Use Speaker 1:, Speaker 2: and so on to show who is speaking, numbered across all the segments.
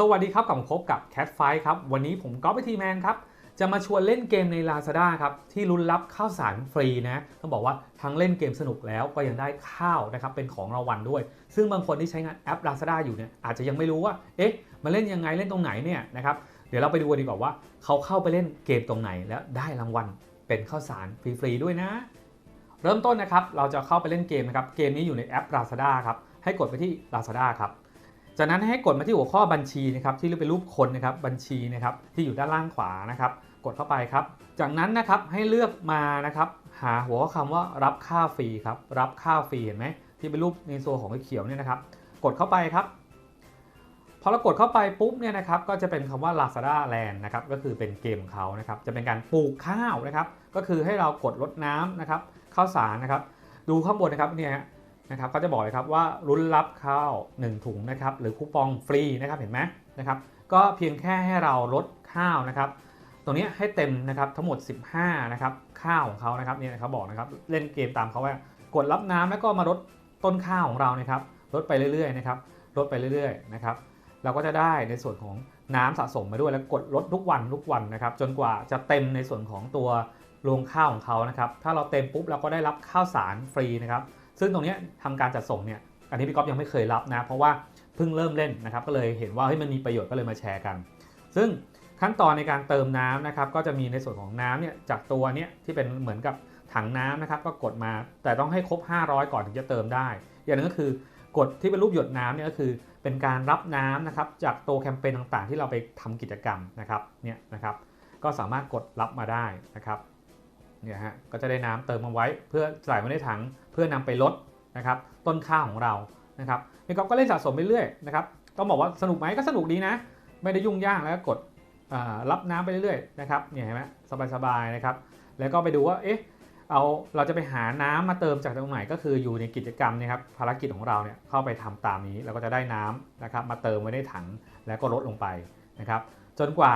Speaker 1: สวัสดีครับกลับมาพบกับ Cat f i ครับ วันนี้ผมก๊อฟไปทีแมนครับ จะมาชวนเล่นเกมใน Lazada ครับ ที่ลุ้นรับข้าวสารฟรีนะต้องบอกว่าทั้งเล่นเกมสนุกแล้วก็ยังได้ข้าวนะครับ เป็นของรางวัลด้วย ซึ่งบางคนที่ใช้งานแอป Lazada อยู่เนี่ยอาจจะยังไม่รู้ว่า เอ๊ะมาเล่นยังไงเล่นตรงไหนเนี่ยนะครับเดี๋ยวเราไปดูกันดีกว่าว่า เขาเข้าไปเล่นเกมตรงไหนแล้วได้รางวัลเป็นข้าวสารฟรีๆด้วยนะ เริ่มต้นนะครับเราจะเข้าไปเล่นเกมนะครับเกมนี้อยู่ในแอป Lazada ครับให้กดไปที่ Lazada ครับ จากนั้นให้กดมาที่หัวข้อบัญชีนะครับที่เป็นรูปคนนะครับบัญชีนะครับที่อยู่ด้านล่างขวานะครับ กดเข้าไปครับ จากนั้นนะครับให้เลือกมานะครับหาหัวข้อคำว่ารับค่าฟรีครับรับค่าฟรีเห็นไหมที่เป็นรูปในโซของเขียวเนี่ยนะครับ กดเข้าไปครับพอเรากดเข้าไปปุ๊บเนี่ยนะครับก็จะเป็นคำว่า Lazada Land นะครับก็คือเป็นเกมของเขานะครับจะเป็นการปลูกข้าวนะครับ ก็คือให้เรากดรดน้ำนะครับข้าวสารนะครับ ดูข้างบนนะครับเนี่ย นะครับก็จะบอกเลยครับว่ารุ้นรับข้าว 1 ถุงนะครับหรือคูปองฟรีนะครับเห็นไหมนะครับก็เพียงแค่ให้เราลดข้าวนะครับตรงนี้ให้เต็มนะครับทั้งหมด 15นะครับข้าวของเขานะครับเนี่ยเขาบอกนะครับเล่นเกมตามเขาว่ากดรับน้ำแล้วก็มาลดต้นข้าวของเรานะครับลดไปเรื่อยๆนะครับลดไปเรื่อยๆนะครับเราก็จะได้ในส่วนของน้ำสะสมมาด้วยแล้วกดลดทุกวันทุกวันนะครับจนกว่าจะเต็มในส่วนของตัวโรงข้าวของเขานะครับถ้าเราเต็มปุ๊บเราก็ได้รับข้าวสารฟรีนะครับ ซึ่งตรงนี้ทำการจัดส่งเนี่ยอันนี้พี่ก๊อฟยังไม่เคยรับนะ เพราะว่าเพิ่งเริ่มเล่นนะครับก็เลยเห็นว่าเฮ้ยมันมีประโยชน์ก็เลยมาแชร์กัน ซึ่งขั้นตอนในการเติมน้ำนะครับก็จะมีในส่วนของน้ำเนี่ยจากตัวเนี้ยที่เป็นเหมือนกับถังน้ำนะครับก็กดมาแต่ต้องให้ครบ 500 ก่อนถึงจะเติมได้ อย่างนึงก็คือกดที่เป็นรูปหยดน้ำเนี่ยก็คือเป็นการรับน้ำนะครับจากตัวแคมเปญต่างๆ ที่เราไปทำกิจกรรมนะครับเนี่ยนะครับก็สามารถกดรับมาได้นะครับ เนี่ยฮะก็จะได้น้ำเติมมาไว้ เพื่อใส่ไว้ในถังเพื่อนำไปลดนะครับต้นข้าวของเรานะครับพี่ก๊อฟก็เล่นสะสมไปเรื่อยนะครับต้องบอกว่าสนุกไหมก็สนุกดีนะ ไม่ได้ยุ่งยากแล้วก็กดรับน้ำไปเรื่อยๆนะครับเนี่ยเห็นไหมสบายๆนะครับแล้วก็ไปดูว่าเอ๊ะเอาเราจะไปหาน้ำมาเติมจากตรงไหนก็คืออยู่ในกิจกรรมนะครับภารกิจของเราเนี่ยเข้าไปทำตามนี้เราก็จะได้น้ำนะครับมาเติมไว้ในถังแล้วก็ลดลงไปนะครับจนกว่า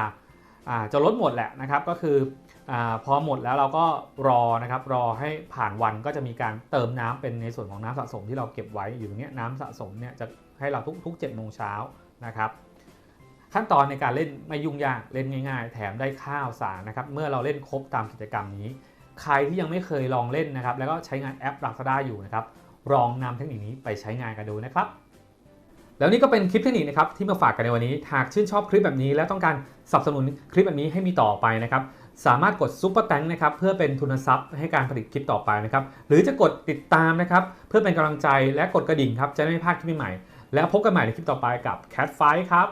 Speaker 1: จะลดหมดแหละนะครับก็คืออ พอหมดแล้วเราก็รอนะครับรอให้ผ่านวันก็จะมีการเติมน้ำเป็นในส่วนของน้ำสะสมที่เราเก็บไว้อยู่ตรงนี้น้ำสะสมเนี่ยจะให้เราทุกทุก7โมงเช้านะครับขั้นตอนในการเล่นไม่ยุ่งยากเล่นง่าย ๆ แถมได้ข้าวสารนะครับเมื่อเราเล่นครบตามกิจกรรมนี้ ใครที่ยังไม่เคยลองเล่นนะครับ แล้วก็ใช้งานแอป Lazada อยู่นะครับลองนำเทคนิคนี้ไปใช้งานกันดูนะครับ แล้วนี่ก็เป็นคลิปเทคนิคนะครับที่มาฝากกันในวันนี้หากชื่นชอบคลิปแบบนี้ และต้องการสนับสนุนคลิปแบบนี้ให้มีต่อไปนะครับ สามารถกดซุปเปอร์แตงนะครับเพื่อเป็นทุนทรัพย์ให้การผลิตคลิปต่อไปนะครับหรือจะกดติดตามนะครับเพื่อเป็นกำลังใจและกดกระดิ่งครับจะไม่พลาดคลิปใหม่ แล้วพบกันใหม่ในคลิปต่อไปกับ Cat f i ครับ